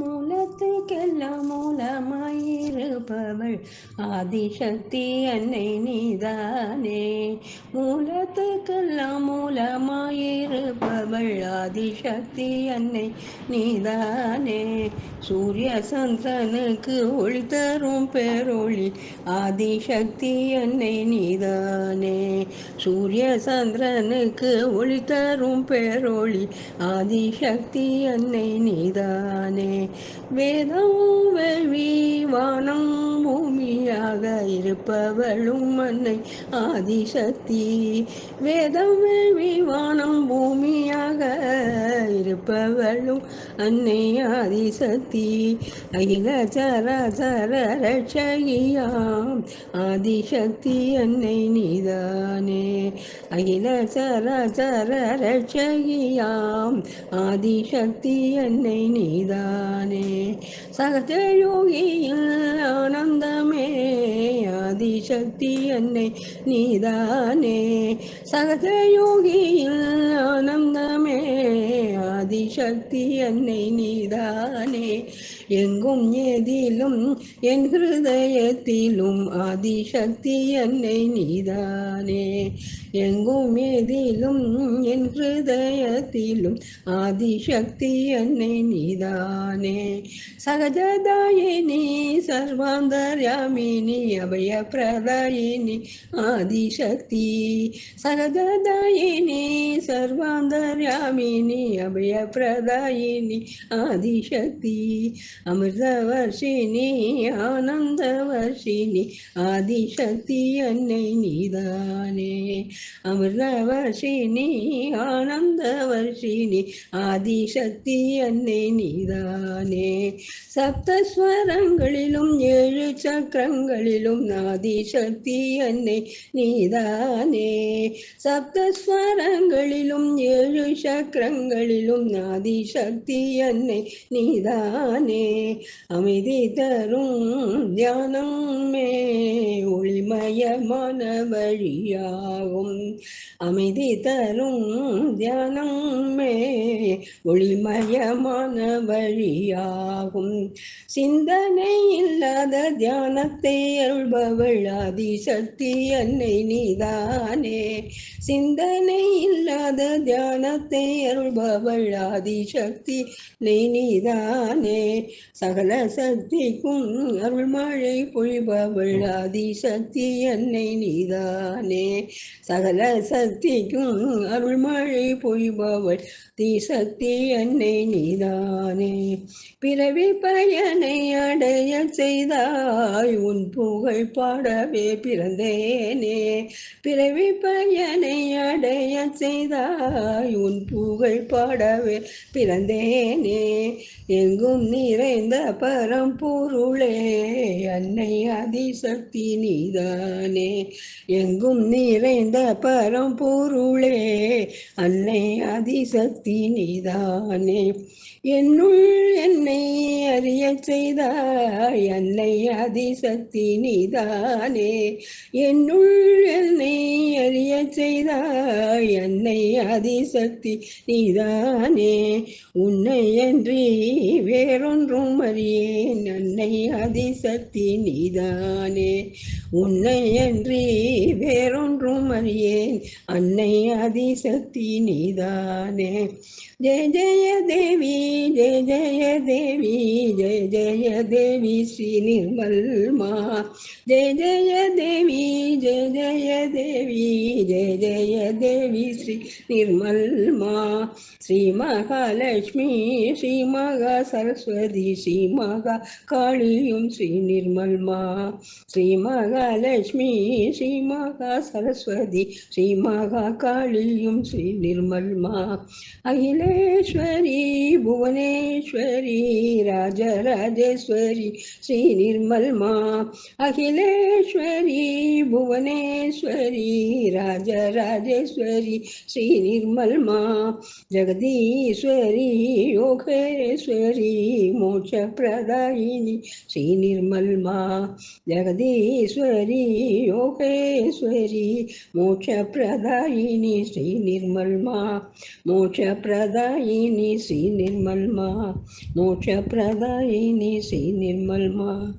மூலத்துக்கெல்லாம் மூலமாயிருப்பவள் ஆதிசக்தி அன்னை நீதானே. மூலத்துக்கெல்லாம் மூலமாயிருப்பவள் ஆதிசக்தி அன்னை நீதானே. சூரிய சந்திரனுக்கு ஒளி தரும் பேரொளி ஆதிசக்தி அன்னை நீதானே. சூரிய சந்திரனுக்கு ஒளி தரும் பேரொளி ஆதிசக்தி அன்னை நீதானே. வேதம் வேள்வி வானம் இருப்பவளும் அன்னை ஆதிசக்தி. வேதம் வேள்வி பூமியாக இருப்பவளும் அன்னை ஆதிசக்தி. அகில சராசர ரட்சகியாம் ஆதிசக்தி அன்னை நீதானே. அகில சராசர ரட்சகியாம் ஆதிசக்தி அன்னை நீதானே. சகஜயோகியில் ஆனந்த ஆதிசக்தி அன்னை நீதானே. சகதயோகியில் ஆனந்தமே. ஆதிசக்தி அன்னை நீதானே. எங்கும் எதிலும் என் ஹிருதயத்திலும் ஆதிசக்தி அன்னை நீதானே. எங்கும் ஏதிலும் என் ஹிருதயத்திலும் ஆதிசக்தி அன்னை நீதானே. சகஜதாயினி சர்வாந்தர்யாமினி அபய பிரதாயினி ஆதிசக்தி. சகஜதாயினி சர்வாந்தர்யாமினி அபய பிரதாயினி ஆதிசக்தி. அமிர்தவர்ஷினி ஆனந்தவர்ஷினி ஆதிசக்தி அன்னை நீதானே. அமிர்தவர்ஷினி ஆனந்தவர்ஷினி ஆதிசக்தி அன்னை நீதானே. சப்தஸ்வரங்களிலும் ஏழு சக்கரங்களிலும் ஆதிசக்தி அன்னை நீதானே. சப்தஸ்வரங்களிலும் ஏழு சக்கரங்களிலும் ஆதிசக்தி அன்னை நீதானே. அமைதி தரும் தியானம் மே ஒளிமயமான வழியாகும். அமைதி தரும் தியானம் மே ஒளிமயமான வழியாகும். சிந்தனை இல்லாத தியானத்தை அருள்பவள் ஆதிசக்தி என்னை நீதானே. சிந்தனை இல்லாத தியானத்தை அருள்பவள் ஆதிசக்தி நீதானே சகல சக்திக்கும் அருள் மழை பொழிபவள் ஆதிசக்தி என்னை நீதானே. சகல சக்திக்கும் அருள் மழை பொழிபவள் தீசக்தி என்னை நீதானே. பிறவி பயனை அடைய செய்தாய் உன் புகழ் பாடவே பிறந்தேனே. பிறவி பயனை அடைய செய்தாய். உன் புகழ் பாடவே பிறந்தேனே. எங்கும் நிறைந்த பரம்பொருளே. அன்னை அதிசக்தி நீதானே. எங்கும் நிறைந்த பரம்பொருளே. அன்னை அதிசக்தி நீதானே. என்னுள் என்னை அறிய செய்தாய். அன்னை அதிசக்தி நீதானே. என்னுள் என்னை அறிய செய்த செய்தாய் அன்னை அதிசக்தி நீதானே. உன்னை அன்றி வேறொன்றும் அறியேன். அன்னை அதிசக்தி நீதானே. உன்னை அன்றி வேறொன்றும் அறியேன் அன்னை அதிசக்தி நீதானே. ஜெய ஜெய தேவி ஜெய ஜெய தேவி ஜெய ஜெய தேவி ஸ்ரீ நிர்மல்மா. ஜெய ஜெய தேவி ஜெய ஜெய தேவி ஜெய ஜெய தேவி ஸ்ரீ நிர்மல்மா. ஸ்ரீ மகாலட்சுமி ஸ்ரீ மகா சரஸ்வதி ஸ்ரீ மகா காளியும் ஸ்ரீ நிர்மல்மா. ஸ்ரீ மகாலட்சுமி ஸ்ரீ மகா சரஸ்வதி ஸ்ரீ மகா காளியும் ஸ்ரீ நிர்மல்மா. அகிலேஸ்வரி புவனேஸ்வரி ராஜராஜேஸ்வரி ஸ்ரீ நிர்மல்மா. அகிலேஸ்வரி புவனேஸ்வரி ராஜராஜேஸ்வரி ஸ்ரீ நிர்மல்மா. ஜெகதீஸ்வரி யோகேஸ்வரி மோட்சப்பிரதாயினி ஸ்ரீ நிர்மல்மா. ஜெகதீஸ்வரி யோகேஸ்வரி मोक्षप्रदायिनी श्रीनिर्मल्मा मोक्षप्रदायिनी श्रीनिर्मल्मा मोक्षप्रदायिनी श्रीनिर्मल्मा।